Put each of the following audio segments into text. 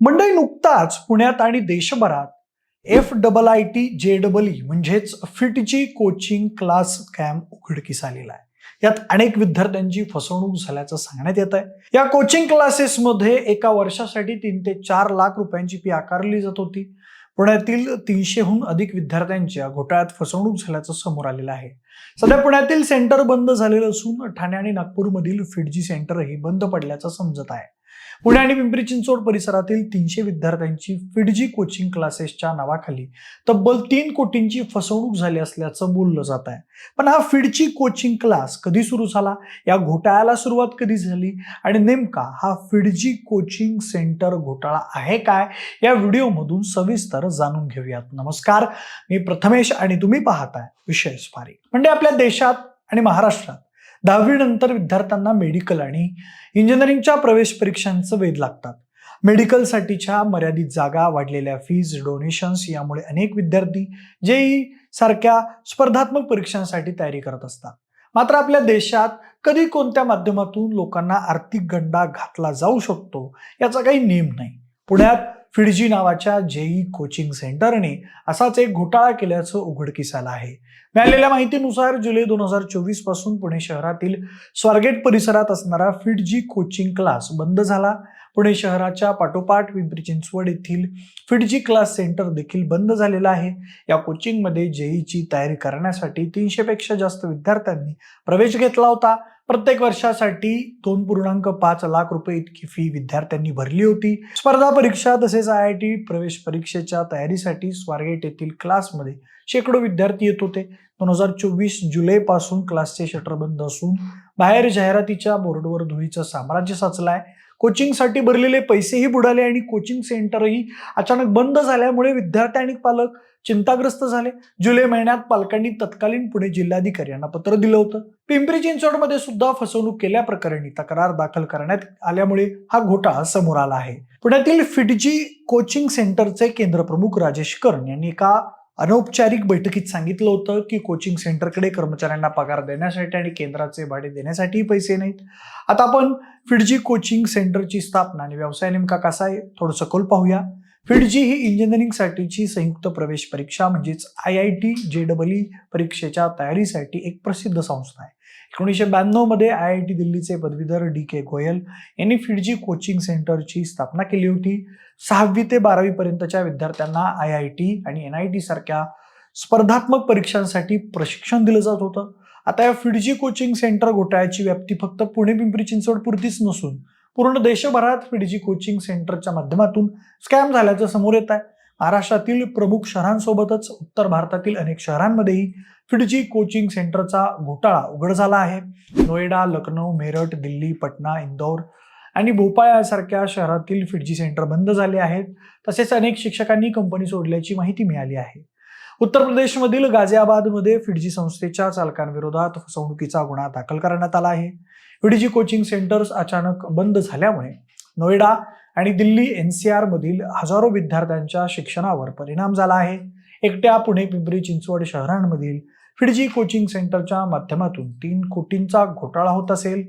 मंडळी नुकताच पुण्यात आणि देशभरात F double I T J double E म्हणजेच फिटची कोचिंग क्लास कॅम्प उघडकीस आलेला आहे. यात अनेक विद्यार्थ्यांची फसवणूक झाल्याचं सांगण्यात येत आहे या कोचिंग क्लासेसमध्ये एका वर्षासाठी तीन ते चार लाख रुपयांची फी आकारली जात होती. पुण्यातील तीनशेहून अधिक विद्यार्थ्यांच्या घोटाळ्यात फसवणूक झाल्याचं समोर आलेलं आहे. सध्या पुण्यातील सेंटर बंद झालेलं असून ठाणे आणि नागपूरमधील फिटजी सेंटरही बंद पडल्याचं समजत आहे. पुणे आणि पिंपरी चिंचवड परिसरातील तीनशे विद्यार्थ्यांची फिडजी कोचिंग क्लासेसच्या नावाखाली तब्बल तीन कोटींची फसवणूक झाली असल्याचं बोललं जात आहे. पण हा फिडची कोचिंग क्लास कधी सुरू झाला? या घोटाळ्याला सुरुवात कधी झाली? आणि नेमका हा फिडजी कोचिंग सेंटर घोटाळा आहे काय? या व्हिडिओमधून सविस्तर जाणून घेऊयात. नमस्कार मी प्रथमेश आणि तुम्ही पाहताय विषय स्पारी. म्हणजे आपल्या देशात आणि महाराष्ट्रात दहावीनंतर विद्यार्थ्यांना मेडिकल आणि इंजिनिअरिंगच्या प्रवेश परीक्षांचं वेध लागतात. मेडिकलसाठीच्या मर्यादित जागा वाढलेल्या फीज डोनेशन्स यामुळे अनेक विद्यार्थी जेई सारख्या स्पर्धात्मक परीक्षांसाठी तयारी करत असतात. मात्र आपल्या देशात कधी कोणत्या माध्यमातून लोकांना आर्थिक गंडा घातला जाऊ शकतो याचा काही नेम नाही. पुण्यात फिडजी नावाच्या जेई कोचिंग सेंटरने असाच एक घोटाळा केल्याचं उघडकीस आलं आहे. मिळालेल्या माहितीनुसार जुलै दोन हजार चोवीसपासून पुणे शहरातील स्वारगेट परिसरात असणारा फिडजी कोचिंग क्लास बंद झाला. पुणे शहराच्या पाठोपाठ पिंपरी चिंचवड येथील फिडजी क्लास सेंटर देखील बंद झालेला आहे. या कोचिंगमध्ये जेईची तयारी करण्यासाठी तीनशेपेक्षा जास्त विद्यार्थ्यांनी प्रवेश घेतला होता. प्रत्येक वर्षासाठी दोन पूर्णांक पाच लाख रुपये इतकी फी विद्यार्थ्यांनी भरली होती. स्पर्धा परीक्षा तसेच आय आय टी प्रवेश परीक्षेच्या तयारीसाठी स्वारगेट येथील क्लासमध्ये शेकडो विद्यार्थी येत होते. दोन हजार चोवीस जुलैपासून क्लासचे शटर बंद असून बाहेर जाहिरातीच्या बोर्डवर धुळीचं साम्राज्य साचलाय कोचिंगसाठी भरलेले पैसेही बुडाले आणि कोचिंग सेंटरही अचानक बंद झाल्यामुळे विद्यार्थी आणि पालक चिंताग्रस्त झाले. जुलै महिन्यात पालकांनी तत्कालीन पुणे जिल्हाधिकारी यांना पत्र दिलं होतं. पिंपरी चिंचवडमध्ये सुद्धा फसवणूक केल्याप्रकरणी तक्रार दाखल करण्यात आल्यामुळे हा घोटाळा समोर आला आहे. पुण्यातील फिटजी कोचिंग सेंटरचे केंद्रप्रमुख राजेश कर्ण यांनी एका अनौपचारिक बैठकीत सांगितलं होतं की कोचिंग सेंटरकडे कर्मचाऱ्यांना पगार देण्यासाठी आणि केंद्राचे भाडे देण्यासाठी पैसे नाहीत. आता आपण फिडजी कोचिंग सेंटरची स्थापना आणि व्यवसाय नेमका कसा आहे थोडं सखोल पाहूया. फिडजी ही इंजिनिअरिंगसाठीची संयुक्त प्रवेश परीक्षा म्हणजेच I I T J double E परीक्षेच्या तयारीसाठी एक प्रसिद्ध संस्था आहे. एकोणीसशे ब्याण्णवमध्ये आय आय टी दिल्लीचे पदवीधर डी के गोयल यांनी फिडजी कोचिंग सेंटरची स्थापना केली होती. सहावी ते बारावी पर्यंतच्या विद्यार्थ्यांना आय आय टी आणि एन आय टी सारख्या स्पर्धात्मक परीक्षांसाठी प्रशिक्षण दिलं जात होतं. आता या फिडजी कोचिंग सेंटर घोटाळ्याची व्याप्ती फक्त पुणे पिंपरी चिंचवड पुरतीच नसून पूर्ण देशभरात फिडजी कोचिंग सेंटरच्या माध्यमातून स्कॅम झाल्याचं समोर येत आहे. महाराष्ट्रातील प्रमुख शहरांसोबतच उत्तर भारतातील अनेक शहरांमध्येही फिडजी कोचिंग सेंटरचा घोटाळा उघड झाला आहे. नोएडा लखनौ मेरठ दिल्ली पटना इंदौर आणि भोपाळ यासारख्या शहरातील फिडजी सेंटर बंद झाले आहेत. तसेच अनेक शिक्षकांनी कंपनी सोडल्याची माहिती मिळाली आहे. उत्तर प्रदेशमधील गाझियाबादमध्ये फिडजी संस्थेच्या चालकांविरोधात फसवणुकीचा गुन्हा दाखल करण्यात आला आहे. फिडजी कोचिंग सेंटर्स अचानक बंद झाल्यामुळे नोएडा आणि दिल्ली एन सी आरमधील हजारो विद्यार्थ्यांच्या शिक्षणावर परिणाम झाला आहे. एकट्या पुणे पिंपरी चिंचवड शहरांमधील फिडजी कोचिंग सेंटरच्या माध्यमातून तीन कोटींचा घोटाळा होत असेल.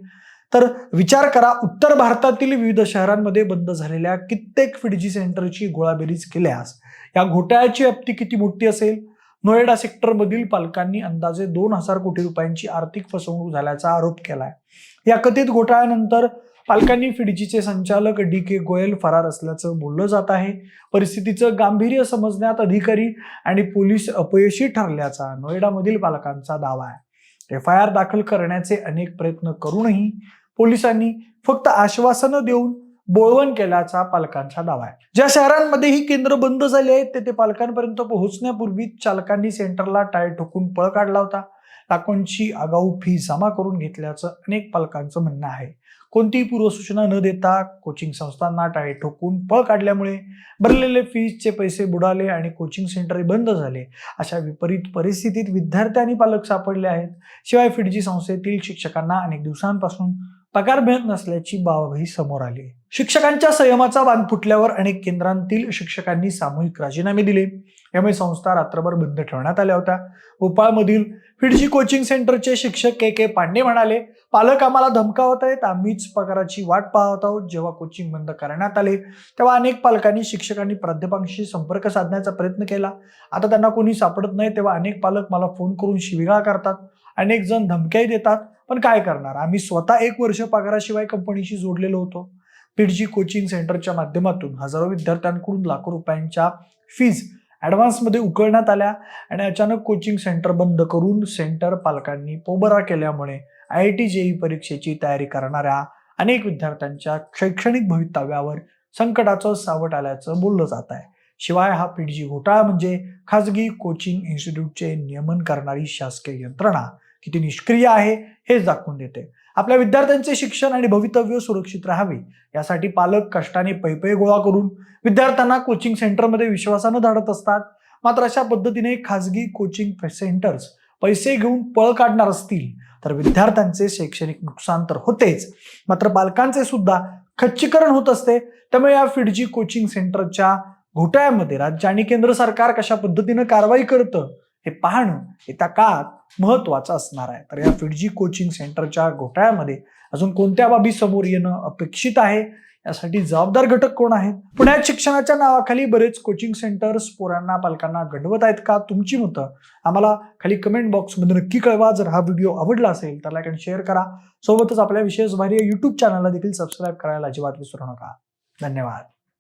तर विचार करा उत्तर भारतातील विविध शहरांमध्ये बंद झालेल्या कित्येक फिडजी सेंटरची गोळाबेरीज केल्यास या घोटाळ्याची व्याप्ती किती मोठी असेल? नोएडा सेक्टरमधील पालकांनी अंदाजे दोन हजार कोटी रुपयांची आर्थिक फसवणूक झाल्याचा आरोप केलाय. या कथित घोटाळ्यानंतर पालकांनी फिडजीचे संचालक डी के गोयल फरार असल्याचं बोललं जात आहे. परिस्थितीचं गांभीर्य समजण्यात अधिकारी आणि पोलीस अपयशी ठरल्याचा नोएडामधील पालकांचा दावा आहे. एफ आय आर दाखल करण्याचे अनेक प्रयत्न करूनही पोलिसांनी फक्त आश्वासनं देऊन बोळवण केल्याचा पालकांचा दावा आहे. ज्या शहरांमध्ये ही केंद्र बंद झाली आहेत तेथे पालकांपर्यंत पोहोचण्यापूर्वी चालकांनी सेंटरला टाय ठोकून पळ काढला होता. लाखोंची आगाऊ फी जमा करून घेतल्याचं अनेक पालकांचं म्हणणं आहे. कोणतीही पूर्वसूचना न देता कोचिंग संस्थांना टाळे ठोकून पळ काढल्यामुळे भरलेले फीजचे पैसे बुडाले आणि कोचिंग सेंटर बंद झाले. अशा विपरीत परिस्थितीत विद्यार्थी आणि पालक सापडले आहेत. शिवाय फिडजी संस्थेतील शिक्षकांना अनेक दिवसांपासून पगार मिळत नसल्याची बाबही समोर आली आहे. शिक्षकांच्या संयमाचा बांध फुटल्यावर अनेक केंद्रांतील शिक्षकांनी सामूहिक राजीनामे दिले. यामुळे संस्था रात्रभर बंद ठेवण्यात आल्या होत्या. भोपाळमधील फिडजी कोचिंग सेंटरचे शिक्षक के के पांडे म्हणाले पालक आम्हाला धमकावत आहेत आम्हीच पगाराची वाट पाहत आहोत. जेव्हा कोचिंग बंद करण्यात आले तेव्हा अनेक पालकांनी शिक्षकांनी प्राध्यापकांशी संपर्क साधण्याचा प्रयत्न केला. आता त्यांना कोणी सापडत नाही तेव्हा अनेक पालक मला फोन करून शिविगाळ करतात. अनेक जण धमक्याही देतात. पण काय करणार? आम्ही स्वतः एक वर्ष पगाराशिवाय कंपनीशी जोडलेलो होतो. पिडजी कोचिंग सेंटरच्या माध्यमातून हजारो विद्यार्थ्यांकडून लाखो रुपयांच्या फीज ॲडव्हान्समध्ये उकळण्यात आल्या आणि अचानक कोचिंग सेंटर बंद करून सेंटर पालकांनी पोबरा केल्यामुळे आय आय टी जेई परीक्षेची तयारी करणाऱ्या अनेक विद्यार्थ्यांच्या शैक्षणिक भवितव्यावर संकटाचं सावट आल्याचं बोललं जात आहे. शिवाय हा पीडजी घोटाळा म्हणजे खाजगी कोचिंग इन्स्टिट्यूटचे नियमन करणारी शासकीय यंत्रणा किती निष्क्रिय आहे हेच दाखवून देते. आपल्या विद्यार्थ्यांचे शिक्षण आणि भवितव्य सुरक्षित राहावे. यासाठी पालक कष्टाने पैपै गोळा करून विद्यार्थ्यांना कोचिंग सेंटरमध्ये विश्वासानं धाडत असतात. मात्र अशा पद्धतीने खाजगी कोचिंग सेंटर्स पैसे घेऊन पळ काढणार असतील तर विद्यार्थ्यांचे शैक्षणिक नुकसान तर होतेच. मात्र पालकांचे सुद्धा खच्चीकरण होत असते. त्यामुळे या फिडजी कोचिंग सेंटरच्या घोटाळ्यामध्ये राज्य आणि केंद्र सरकार कशा पद्धतीनं कारवाई करतं हे पाहणं येत्या काळात महत्वाचं असणार आहे. तर या फिडजी कोचिंग सेंटरच्या घोटाळ्यामध्ये अजून कोणत्या बाबी समोर येणं अपेक्षित आहे? यासाठी जबाबदार घटक कोण आहेत? पुण्यात शिक्षणाच्या नावाखाली बरेच कोचिंग सेंटर्स पोरांना पालकांना घडवत आहेत का? तुमची मतं? आम्हाला खाली कमेंट बॉक्समध्ये नक्की कळवा. जर हा व्हिडिओ आवडला असेल तर लाईक आणि शेअर करा. सोबतच आपल्या विशेष भारी युट्यूब चॅनलला देखील सबस्क्राईब करायला अजिबात विसरू नका. धन्यवाद.